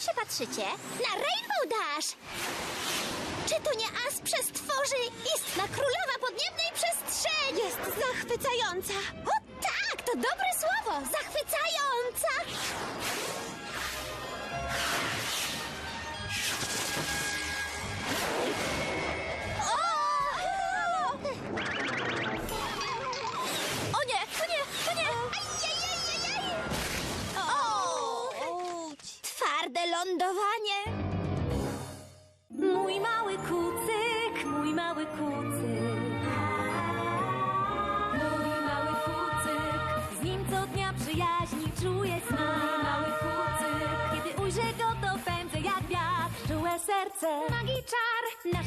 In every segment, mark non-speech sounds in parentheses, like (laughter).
co się patrzycie? Na Rainbow Dash! Czy to nie as przestworzy istna królowa podniebnej przestrzeni? Jest zachwycająca!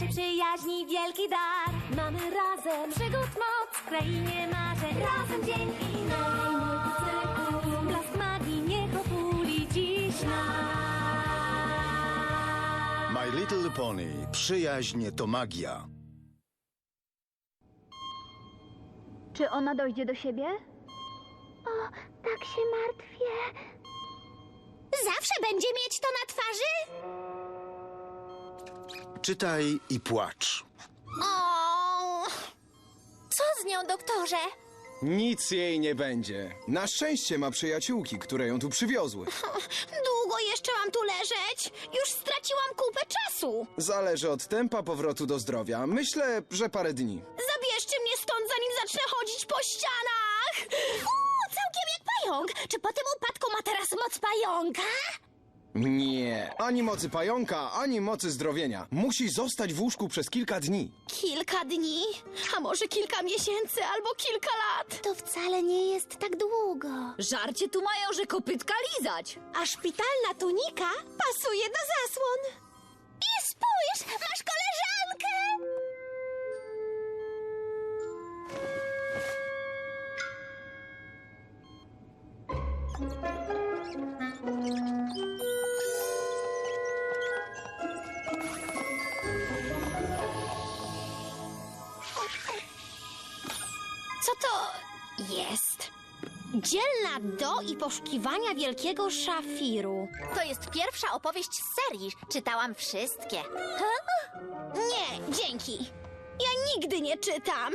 Naszej przyjaźni wielki dar. Mamy razem przygód moc w krainie marzeń. Razem dzień i noc. Blask magii niech otuli dziś nas. My Little Pony. Przyjaźń to magia. Czy ona dojdzie do siebie? O, tak się martwię. Zawsze będzie mieć to na twarzy? Czytaj i płacz. O! Co z nią, doktorze? Nic jej nie będzie. Na szczęście ma przyjaciółki, które ją tu przywiozły. (laughs) Długo jeszcze mam tu leżeć? Już straciłam kupę czasu. Zależy od tempa powrotu do zdrowia. Myślę, że parę dni. Zabierzcie mnie stąd, zanim zacznę chodzić po ścianach. O, całkiem jak pająk. Czy po tym upadku ma teraz moc pająka? Nie. Ani mocy pająka, ani mocy zdrowienia. Musi zostać w łóżku przez kilka dni. Kilka dni, a może kilka miesięcy albo kilka lat. To wcale nie jest tak długo. Żarcie tu mają, że kopytka lizać. A szpitalna tunika pasuje do zasłon. I spójrz, masz koleżankę! Co to jest? Dzielna do i poszukiwania wielkiego szafiru. To jest pierwsza opowieść z serii. Czytałam wszystkie. Nie, dzięki. Ja nigdy nie czytam.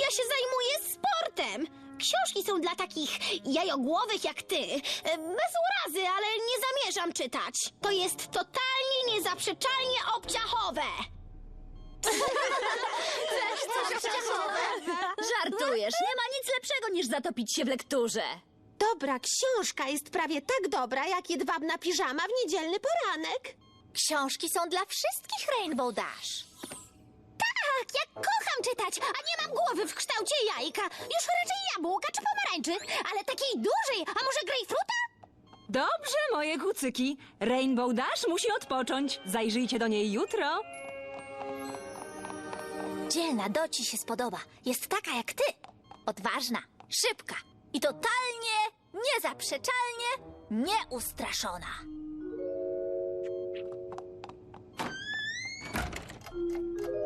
Ja się zajmuję sportem. Książki są dla takich jajogłowych jak ty. E, Bez urazy, ale nie zamierzam czytać. To jest totalnie niezaprzeczalnie obciachowe. Żartujesz, nie ma nic lepszego niż zatopić się w lekturze. Dobra książka jest prawie tak dobra, jak jedwabna piżama w niedzielny poranek. Książki są dla wszystkich Rainbow Dash. Tak, ja kocham czytać, a nie mam głowy w kształcie jajka. Już raczej jabłka czy pomarańczy, ale takiej dużej, a może grejpfruta? Dobrze, moje kucyki. Rainbow Dash musi odpocząć. Zajrzyjcie do niej jutro. Dzielna Do ci się spodoba. Jest taka jak ty. Odważna, szybka i totalnie, niezaprzeczalnie nieustraszona. By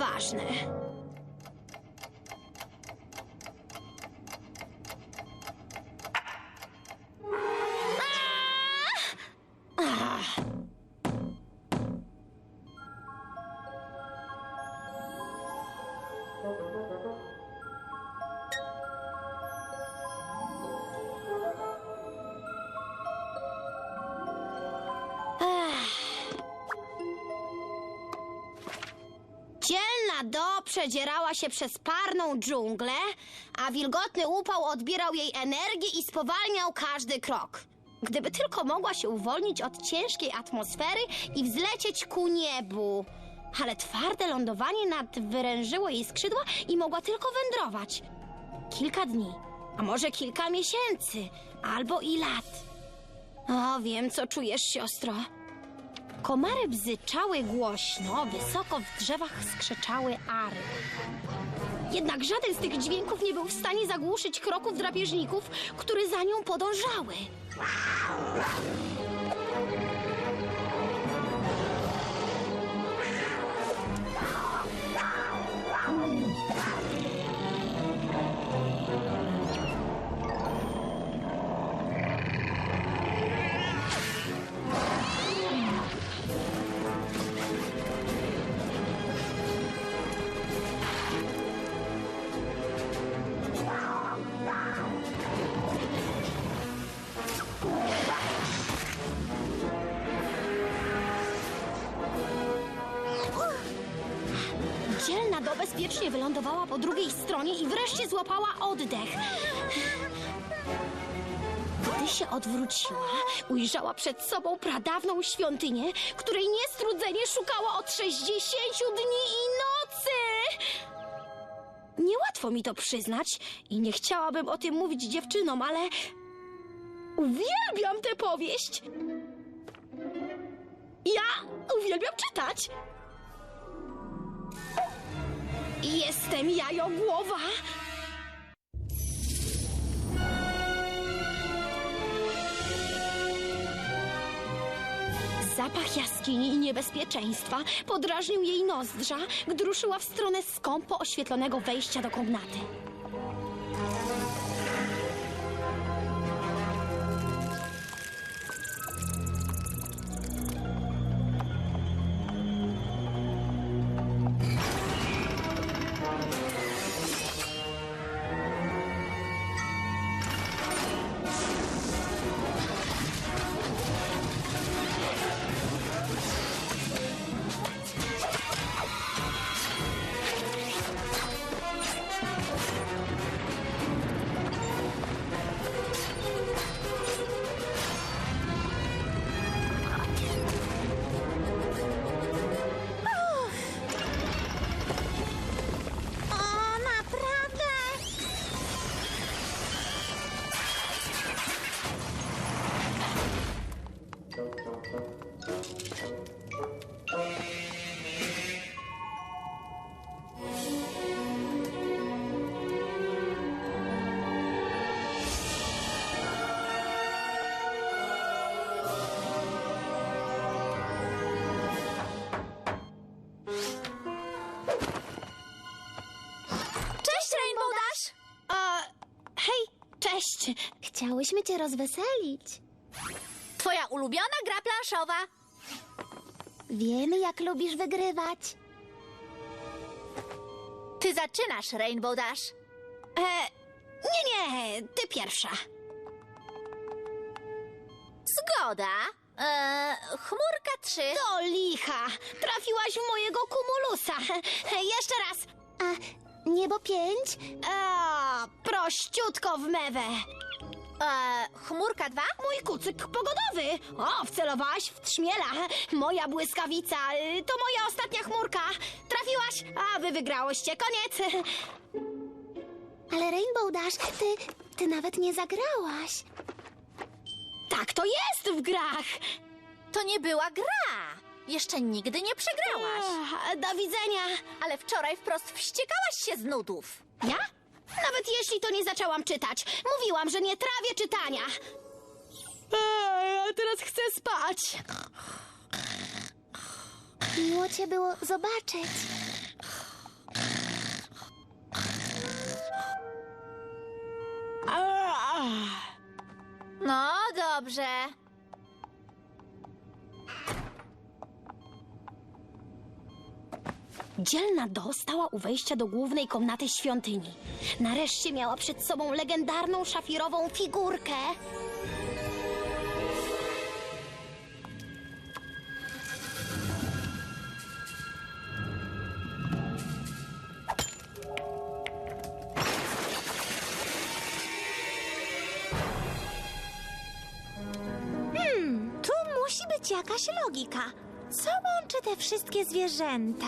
ważne. Przedzierała się przez parną dżunglę, a wilgotny upał odbierał jej energię i spowalniał każdy krok. Gdyby tylko mogła się uwolnić od ciężkiej atmosfery i wzlecieć ku niebu. Ale twarde lądowanie nadwyrężyło jej skrzydła i mogła tylko wędrować. kilka dni, a może kilka miesięcy, albo i lat. O, wiem, co czujesz, siostro. Komary bzyczały głośno, wysoko w drzewach skrzeczały ary. Jednak żaden z tych dźwięków nie był w stanie zagłuszyć kroków drapieżników, które za nią podążały. Bezpiecznie wylądowała po drugiej stronie i wreszcie złapała oddech. Gdy się odwróciła, ujrzała przed sobą pradawną świątynię, której niestrudzenie szukała od 60 dni i nocy. Niełatwo mi to przyznać i nie chciałabym o tym mówić dziewczynom, ale uwielbiam tę powieść. Ja uwielbiam czytać. Jestem jajogłowa. Zapach jaskini i niebezpieczeństwa podrażnił jej nozdrza, gdy ruszyła w stronę skąpo oświetlonego wejścia do komnaty. Chciałyśmy cię rozweselić. Twoja ulubiona gra planszowa. Wiemy, jak lubisz wygrywać. Ty zaczynasz, Rainbow Dash. E, nie, nie, ty pierwsza. Zgoda. E, chmurka trzy. Do licha. Trafiłaś w mojego kumulusa. Jeszcze raz. A niebo pięć? A, prościutko w mewę. E, chmurka dwa? Mój kucyk pogodowy. O, wcelowałaś w trzmiela. Moja błyskawica. y, To moja ostatnia chmurka. Trafiłaś, a wy wygrałyście. Koniec. Ale Rainbow Dash, ty, ty nawet nie zagrałaś. Tak to jest w grach. To nie była gra. Jeszcze nigdy nie przegrałaś. do widzenia. Ale wczoraj wprost wściekałaś się z nudów. Ja? Nawet jeśli to nie zaczęłam czytać. Mówiłam, że nie trawię czytania. A teraz chcę spać. Miło cię było zobaczyć. No dobrze. Dzielna Do stała u wejścia do głównej komnaty świątyni. Nareszcie miała przed sobą legendarną szafirową figurkę. Tu musi być jakaś logika. Co łączy te wszystkie zwierzęta?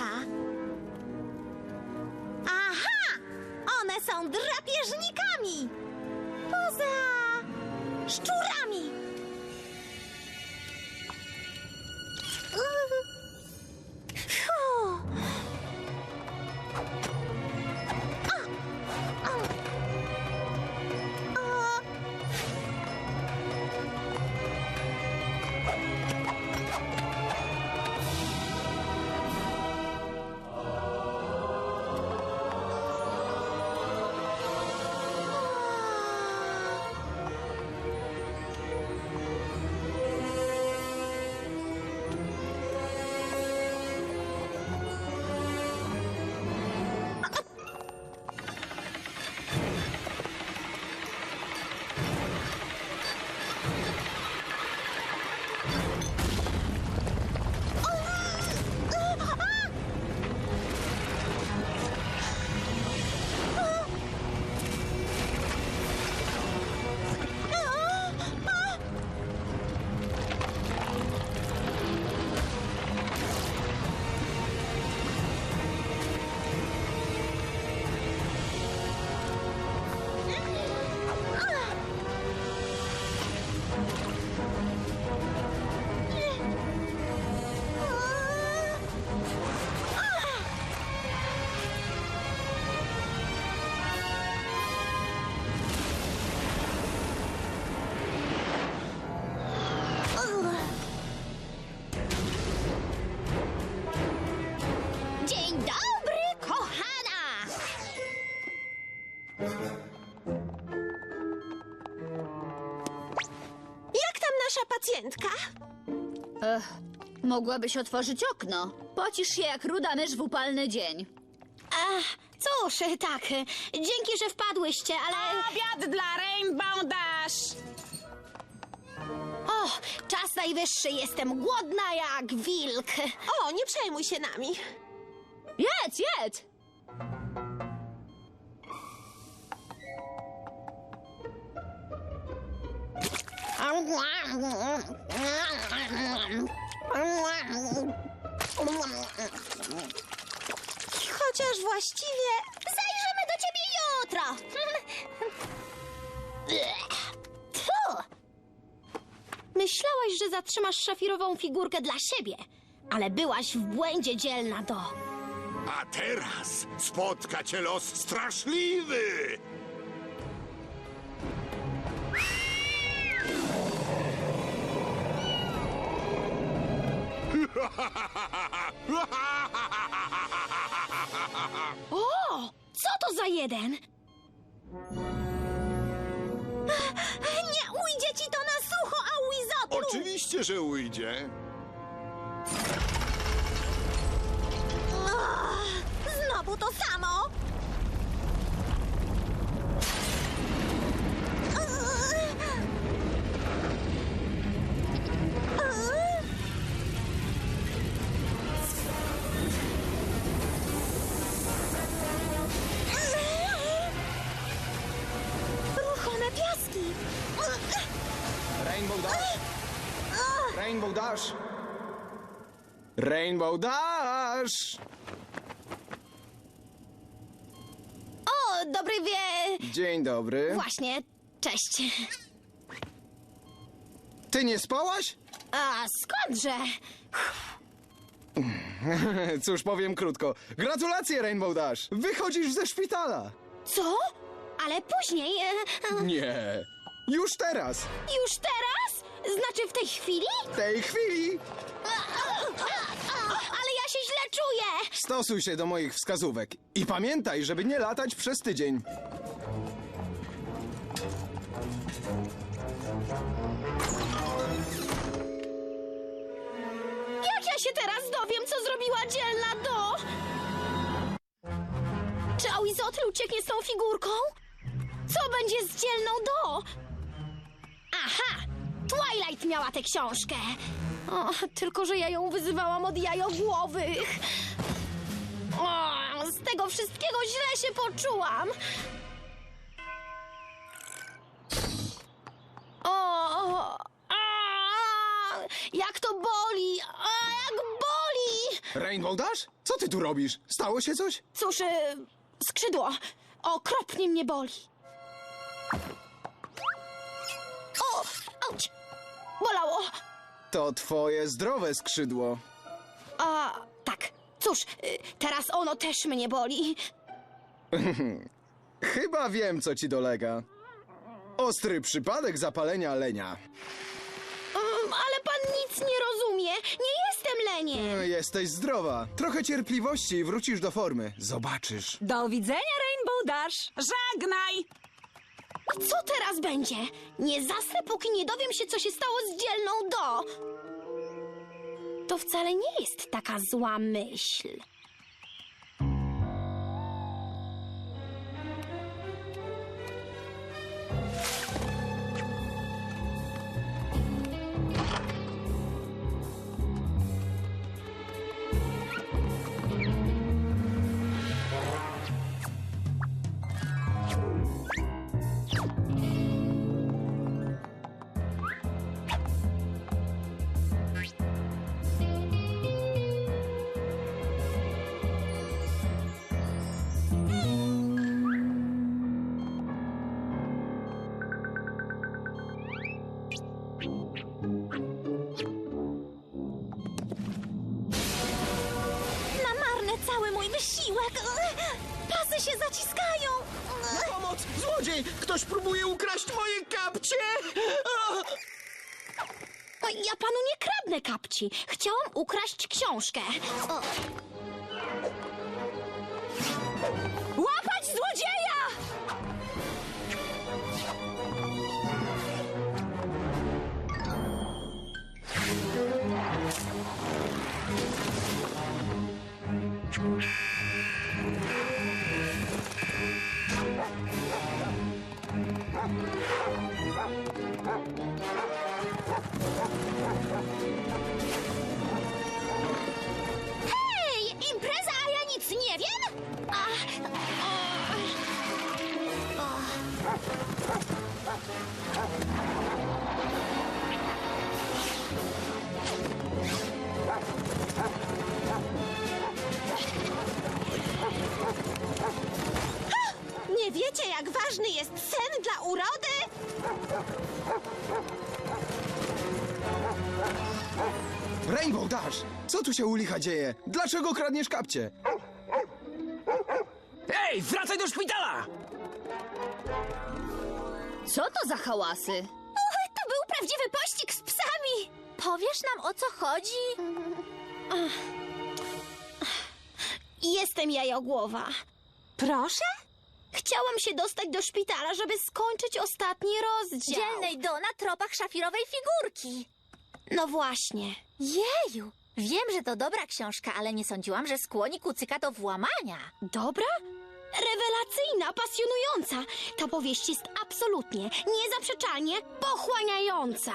Nasza pacjentka? Mogłabyś otworzyć okno. Pocisz się jak ruda mysz w upalny dzień. Ach, cóż, tak, dzięki, że wpadłyście, ale... Obiad dla Rainbow Dash! O, czas najwyższy, jestem głodna jak wilk. O, nie przejmuj się nami. Jedz, jedz! Chociaż właściwie Zajrzymy do ciebie jutro. Tfu. Myślałaś, że zatrzymasz szafirową figurkę dla siebie, ale byłaś w błędzie dzielna do. A teraz spotka cię los straszliwy! O, co to za jeden? nie ujdzie ci to na sucho, a Wizotru! Oczywiście, że ujdzie. Znowu to samo! Dash! Rainbow Dash! O, dobry wie... Dzień dobry. Właśnie, cześć. Ty nie spałaś? A skądże? (laughs) Cóż, powiem krótko. Gratulacje, Rainbow Dash! Wychodzisz ze szpitala! Co? Ale później... E, e, Nie. Już teraz! już teraz? Znaczy w tej chwili? W tej chwili! Ale ja się źle czuję! Stosuj się do moich wskazówek. I pamiętaj, żeby nie latać przez tydzień. Jak ja się teraz dowiem, co zrobiła dzielna do? Czy Aizotl ucieknie z tą figurką? Co będzie z dzielną do? Aha! Twilight miała tę książkę. O, tylko, że ja ją wyzywałam od jajogłowych. O, z tego wszystkiego źle się poczułam. O, a, jak to boli! A, jak boli! Rainbow Dash? Co ty tu robisz? Stało się coś? Cóż, e, skrzydło. Okropnie mnie boli. Auć! Bolało. To twoje zdrowe skrzydło. A, tak. Cóż, y, teraz ono też mnie boli. (laughs) Chyba wiem, co ci dolega. Ostry przypadek zapalenia lenia. Mm, ale pan nic nie rozumie. Nie jestem leniem. E, Jesteś zdrowa. Trochę cierpliwości i wrócisz do formy. Zobaczysz. Do widzenia, Rainbow Dash! Żegnaj! Co teraz będzie? Nie zasnę, póki nie dowiem się, co się stało z dzielną do. To wcale nie jest taka zła myśl. Złodziej! Ktoś próbuje ukraść moje kapcie! O, Ja panu nie kradnę kapci. Chciałam ukraść książkę. O, Dzieje? Dlaczego kradniesz kapcie? Ej, wracaj do szpitala! Co to za hałasy? to był prawdziwy pościg z psami. Powiesz nam, o co chodzi? Ach. Jestem jajogłowa. Proszę? Chciałam się dostać do szpitala, żeby skończyć ostatni rozdział. Dzielnej do na tropach szafirowej figurki. No właśnie. Jeju! Wiem, że to dobra książka, ale nie sądziłam, że skłoni kucyka do włamania. Dobra? Rewelacyjna, pasjonująca. Ta powieść jest absolutnie, niezaprzeczalnie pochłaniająca.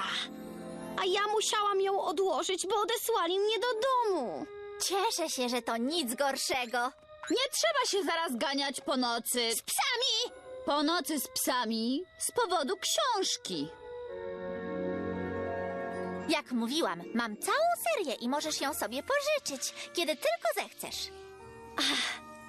A ja musiałam ją odłożyć, bo odesłali mnie do domu. Cieszę się, że to nic gorszego. Nie trzeba się zaraz ganiać po nocy. Z psami! Po nocy z psami z powodu książki. Jak mówiłam, mam całą serię i możesz ją sobie pożyczyć, kiedy tylko zechcesz.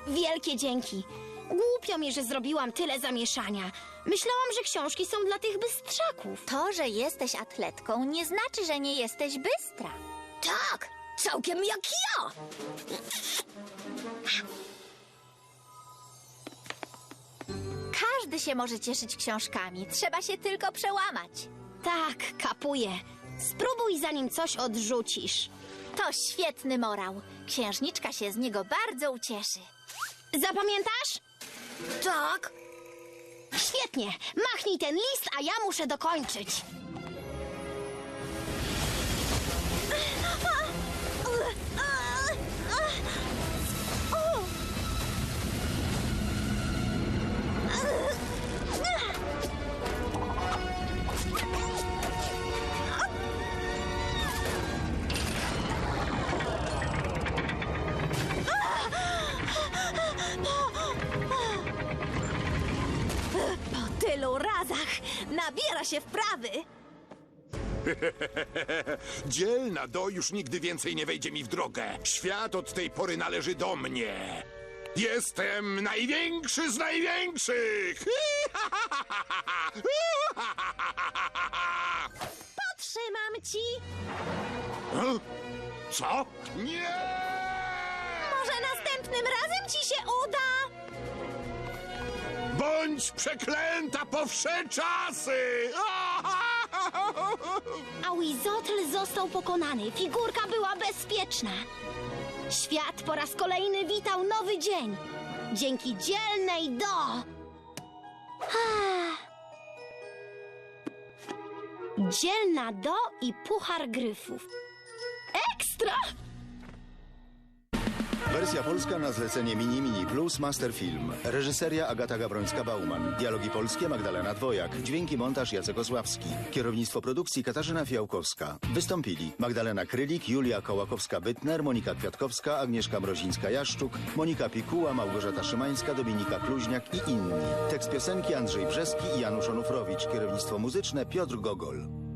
Wielkie dzięki. Głupio mi, że zrobiłam tyle zamieszania. Myślałam, że książki są dla tych bystrzaków. To, że jesteś atletką, nie znaczy, że nie jesteś bystra. Tak, całkiem jak ja. Każdy się może cieszyć książkami, trzeba się tylko przełamać. Tak, kapuję. Spróbuj, zanim coś odrzucisz. To świetny morał. Księżniczka się z niego bardzo ucieszy. Zapamiętasz? Tak. Świetnie. Machnij ten list, a ja muszę dokończyć. Nabiera się wprawy. (laughs) Dzielna do już nigdy więcej nie wejdzie mi w drogę. Świat od tej pory należy do mnie. Jestem największy z największych! (laughs) Trzymam ci. Co? Nie! Może następnym razem ci się uda. Bądź przeklęta po wsze czasy! (laughs) A Wizotl został pokonany. Figurka była bezpieczna. Świat po raz kolejny witał nowy dzień. Dzięki dzielnej do. Dzielna do i puchar gryfów. Ekstra! Wersja polska na zlecenie Mini Mini Plus Masterfilm. Reżyseria Agata Gabrońska-Bauman. Dialogi polskie Magdalena Dwojak. Dźwięki montaż Jacek Osławski. Kierownictwo produkcji Katarzyna Fiałkowska. Wystąpili Magdalena Krylik, Julia Kołakowska-Bytner, Monika Kwiatkowska, Agnieszka Mrozińska-Jaszczuk, Monika Pikuła, Małgorzata Szymańska, Dominika Kluźniak i inni. Tekst piosenki Andrzej Brzeski i Janusz Onufrowicz. Kierownictwo muzyczne Piotr Gogol.